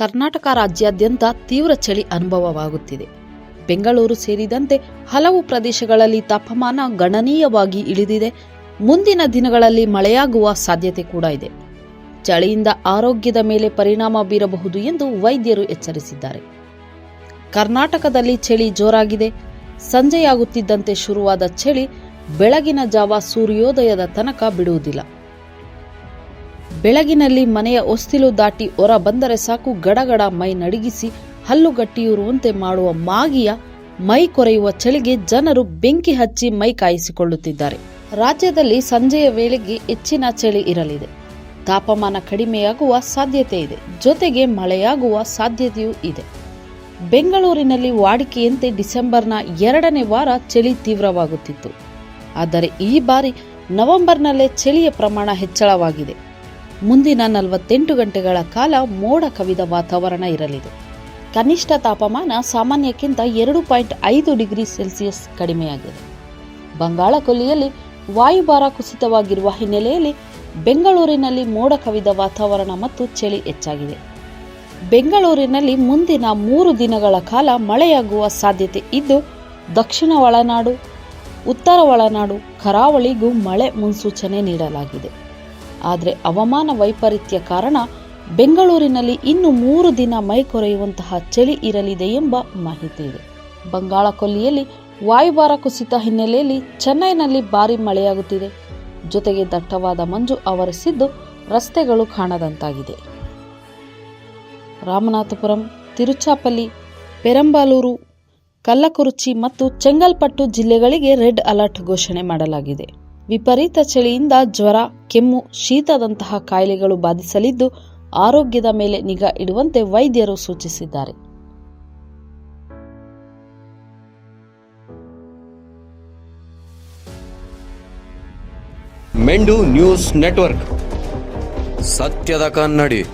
ಕರ್ನಾಟಕ ರಾಜ್ಯಾದ್ಯಂತ ತೀವ್ರ ಚಳಿ ಅನುಭವವಾಗುತ್ತಿದೆ. ಬೆಂಗಳೂರು ಸೇರಿದಂತೆ ಹಲವು ಪ್ರದೇಶಗಳಲ್ಲಿ ತಾಪಮಾನ ಗಣನೀಯವಾಗಿ ಇಳಿದಿದೆ. ಮುಂದಿನ ದಿನಗಳಲ್ಲಿ ಮಳೆಯಾಗುವ ಸಾಧ್ಯತೆ ಕೂಡ ಇದೆ. ಚಳಿಯಿಂದ ಆರೋಗ್ಯದ ಮೇಲೆ ಪರಿಣಾಮ ಬೀರಬಹುದು ಎಂದು ವೈದ್ಯರು ಎಚ್ಚರಿಸಿದ್ದಾರೆ. ಕರ್ನಾಟಕದಲ್ಲಿ ಚಳಿ ಜೋರಾಗಿದೆ. ಸಂಜೆಯಾಗುತ್ತಿದ್ದಂತೆ ಶುರುವಾದ ಚಳಿ ಬೆಳಗಿನ ಜಾವ ಸೂರ್ಯೋದಯದ ತನಕ ಬಿಡುವುದಿಲ್ಲ. ಬೆಳಗಿನಲ್ಲಿ ಮನೆಯ ಹೊಸ್ತಿಲು ದಾಟಿ ಹೊರ ಬಂದರೆ ಸಾಕು ಗಡಗಡ ಮೈ ನಡಗಿಸಿ ಹಲ್ಲುಗಟ್ಟಿಯುರುವಂತೆ ಮಾಡುವ ಮಾಗಿಯ ಮೈ ಕೊರೆಯುವ ಚಳಿಗೆ ಜನರು ಬೆಂಕಿ ಹಚ್ಚಿ ಮೈ ಕಾಯಿಸಿಕೊಳ್ಳುತ್ತಿದ್ದಾರೆ. ರಾಜ್ಯದಲ್ಲಿ ಸಂಜೆಯ ವೇಳೆಗೆ ಹೆಚ್ಚಿನ ಚಳಿ ಇರಲಿದೆ. ತಾಪಮಾನ ಕಡಿಮೆಯಾಗುವ ಸಾಧ್ಯತೆ ಇದೆ. ಜೊತೆಗೆ ಮಳೆಯಾಗುವ ಸಾಧ್ಯತೆಯೂ ಇದೆ. ಬೆಂಗಳೂರಿನಲ್ಲಿ ವಾಡಿಕೆಯಂತೆ ಡಿಸೆಂಬರ್ನ ಎರಡನೇ ವಾರ ಚಳಿ ತೀವ್ರವಾಗುತ್ತಿತ್ತು. ಆದರೆ ಈ ಬಾರಿ ನವೆಂಬರ್ನಲ್ಲೇ ಚಳಿಯ ಪ್ರಮಾಣ ಹೆಚ್ಚಳವಾಗಿದೆ. ಮುಂದಿನ ನಲವತ್ತೆಂಟು ಗಂಟೆಗಳ ಕಾಲ ಮೋಡ ಕವಿದ ವಾತಾವರಣ ಇರಲಿದೆ. ಕನಿಷ್ಠ ತಾಪಮಾನ ಸಾಮಾನ್ಯಕ್ಕಿಂತ ಎರಡು ಪಾಯಿಂಟ್ ಐದು ಡಿಗ್ರಿ ಸೆಲ್ಸಿಯಸ್ ಕಡಿಮೆಯಾಗಿದೆ. ಬಂಗಾಳಕೊಲ್ಲಿಯಲ್ಲಿ ವಾಯುಭಾರ ಕುಸಿತವಾಗಿರುವ ಹಿನ್ನೆಲೆಯಲ್ಲಿ ಬೆಂಗಳೂರಿನಲ್ಲಿ ಮೋಡ ಕವಿದ ವಾತಾವರಣ ಮತ್ತು ಚಳಿ ಹೆಚ್ಚಾಗಿದೆ. ಬೆಂಗಳೂರಿನಲ್ಲಿ ಮುಂದಿನ ಮೂರು ದಿನಗಳ ಕಾಲ ಮಳೆಯಾಗುವ ಸಾಧ್ಯತೆ ಇದ್ದು, ದಕ್ಷಿಣ ಒಳನಾಡು, ಉತ್ತರ ಒಳನಾಡು, ಕರಾವಳಿಗೂ ಮಳೆ ಮುನ್ಸೂಚನೆ ನೀಡಲಾಗಿದೆ. ಆದರೆ ಅವಮಾನ ವೈಪರೀತ್ಯ ಕಾರಣ ಬೆಂಗಳೂರಿನಲ್ಲಿ ಇನ್ನು ಮೂರು ದಿನ ಮೈ ಕೊರೆಯುವಂತಹ ಚಳಿ ಇರಲಿದೆ ಎಂಬ ಮಾಹಿತಿ ಇದೆ. ಬಂಗಾಳಕೊಲ್ಲಿಯಲ್ಲಿ ವಾಯುಭಾರ ಕುಸಿತ ಹಿನ್ನೆಲೆಯಲ್ಲಿ ಚೆನ್ನೈನಲ್ಲಿ ಭಾರಿ ಮಳೆಯಾಗುತ್ತಿದೆ. ಜೊತೆಗೆ ದಟ್ಟವಾದ ಮಂಜು ಆವರಿಸಿದ್ದು ರಸ್ತೆಗಳು ಕಾಣದಂತಾಗಿದೆ. ರಾಮನಾಥಪುರಂ, ತಿರುಚಾಪಲ್ಲಿ, ಪೆರಂಬಾಲೂರು, ಕಲ್ಲಕುರುಚಿ ಮತ್ತು ಚೆಂಗಲ್ಪಟ್ಟು ಜಿಲ್ಲೆಗಳಿಗೆ ರೆಡ್ ಅಲರ್ಟ್ ಘೋಷಣೆ ಮಾಡಲಾಗಿದೆ. ವಿಪರೀತ ಚಳಿಯಿಂದ ಜ್ವರ, ಕೆಮ್ಮು, ಶೀತದಂತಹ ಕಾಯಿಲೆಗಳು ಬಾಧಿಸಲಿದ್ದು ಆರೋಗ್ಯದ ಮೇಲೆ ನಿಗಾ ಇಡುವಂತೆ ವೈದ್ಯರು ಸೂಚಿಸಿದ್ದಾರೆ. ಮೆಂಡು ನ್ಯೂಸ್ ನೆಟ್ವರ್ಕ್. ಸತ್ಯದ ಕನ್ನಡಿ.